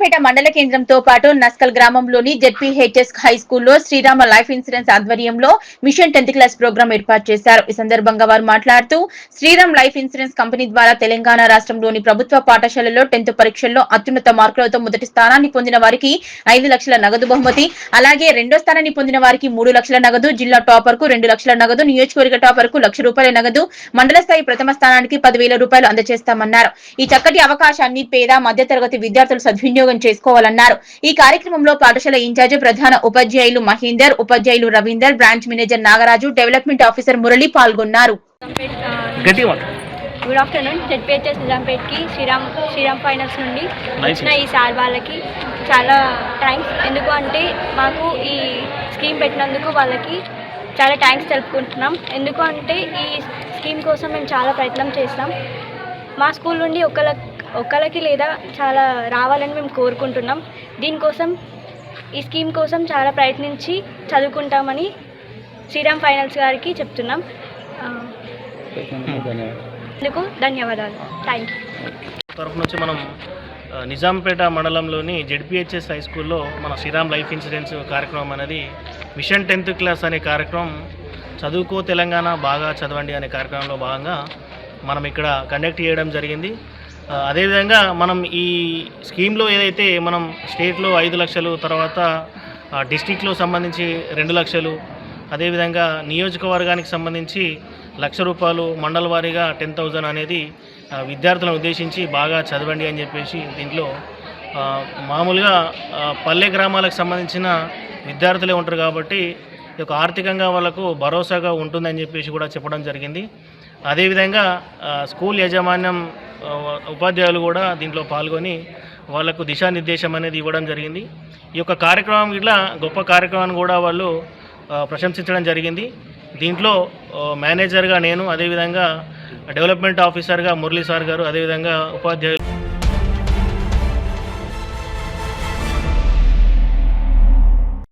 నిజాంపేట మండల కేంద్రంతో పాటు నస్కల్ గ్రామంలోని జెడ్పీహెచ్ఎస్ హై స్కూల్లో శ్రీరామ లైఫ్ ఇన్సూరెన్స్ ఆధ్వర్యంలో మిషన్ టెన్త్ క్లాస్ ప్రోగ్రాం ఏర్పాటు చేశారు. ఈ సందర్భంగా వారు మాట్లాడుతూ శ్రీరామ్ లైఫ్ ఇన్సూరెన్స్ కంపెనీ ద్వారా తెలంగాణ రాష్ట్రంలోని ప్రభుత్వ పాఠశాలల్లో టెన్త్ పరీక్షల్లో అత్యున్నత మార్కులతో మొదటి స్థానాన్ని పొందిన వారికి ఐదు లక్షల నగదు బహుమతి అలాగే రెండో స్థానాన్ని పొందిన వారికి మూడు లక్షల నగదు జిల్లా టాపర్కు రెండు లక్షల నగదు నియోజకవర్గ టాపర్కు లక్ష రూపాయల నగదు మండల స్థాయి ప్రథమ స్థానానికి పదివేల రూపాయలు అందజేస్తామన్నారు. ఈ చక్కటి అవకాశాన్ని పేద మధ్యతరగతి విద్యార్థులు సద్వినియోగం చేసుకోవాలన్నారు. ఈ కార్యక్రమంలో పాఠశాల ఇన్ఛార్జి ప్రధాన ఉపాధ్యాయులు మహేందర్ ఉపాధ్యాయులు Ravinder branch manager Nagaraju development officer Murali పాల్గొన్నారు. గుడ్ ఆఫ్టర్నూన్ జెడ్పిహెచ్ఎస్ నిజాంపేట్కి శ్రీరామ్ శ్రీరామ్ ఫైనాన్స్ నుండి. వచ్చిన ఈ సార్ వాళ్ళకి చాలా థ్యాంక్స్ ఎందుకు అంటే మాకు ఈ స్కీమ్ పెట్టినందుకు వాళ్ళకి చాలా థ్యాంక్స్ తెలుపుకుంటున్నాం. ఎందుకు అంటే ఈ స్కీమ్ కోసం మేము చాలా ప్రయత్నం చేస్తాం. మా స్కూల్ నుండి ఒకళ్ళ ఒకళ్ళకి లేదా చాలా రావాలని మేము కోరుకుంటున్నాం. దీనికోసం ఈ స్కీమ్ కోసం చాలా ప్రయత్నించి చదువుకుంటామని శ్రీరామ్ ఫైనాన్స్ గారికి చెప్తున్నాం. అందుకు ధన్యవాదాలు. థ్యాంక్ యూ తరఫు నుంచి మనం నిజాంపేట మండలంలోని జెడ్పిహెచ్ఎస్ హై స్కూల్లో మన శ్రీరామ్ లైఫ్ ఇన్సూరెన్స్ కార్యక్రమం అనేది మిషన్ టెన్త్ క్లాస్ అనే కార్యక్రమం చదువుకో తెలంగాణ బాగా చదవండి అనే కార్యక్రమంలో భాగంగా మనం ఇక్కడ కండక్ట్ చేయడం జరిగింది. అదేవిధంగా మనం ఈ స్కీమ్లో ఏదైతే మనం స్టేట్లో ఐదు లక్షలు తర్వాత డిస్టిక్లో సంబంధించి రెండు లక్షలు అదేవిధంగా నియోజకవర్గానికి సంబంధించి లక్ష రూపాయలు మండల వారీగా టెన్ థౌజండ్ అనేది విద్యార్థులను ఉద్దేశించి బాగా చదవండి అని చెప్పేసి దీంట్లో మామూలుగా పల్లె గ్రామాలకు సంబంధించిన విద్యార్థులే ఉంటారు కాబట్టి ఒక ఆర్థికంగా వాళ్ళకు భరోసాగా ఉంటుందని చెప్పేసి కూడా చెప్పడం జరిగింది. అదేవిధంగా స్కూల్ యాజమాన్యం ఉపాధ్యాయులు కూడా దీంట్లో పాల్గొని వాళ్ళకు దిశానిర్దేశం అనేది ఇవ్వడం జరిగింది. ఈ యొక్క కార్యక్రమం ఇట్లా గొప్ప కార్యక్రమాన్ని కూడా వాళ్ళు ప్రశంసించడం జరిగింది. దీంట్లో మేనేజర్గా నేను అదేవిధంగా డెవలప్మెంట్ ఆఫీసర్గా మురళీ సార్ గారు అదేవిధంగా ఉపాధ్యాయులు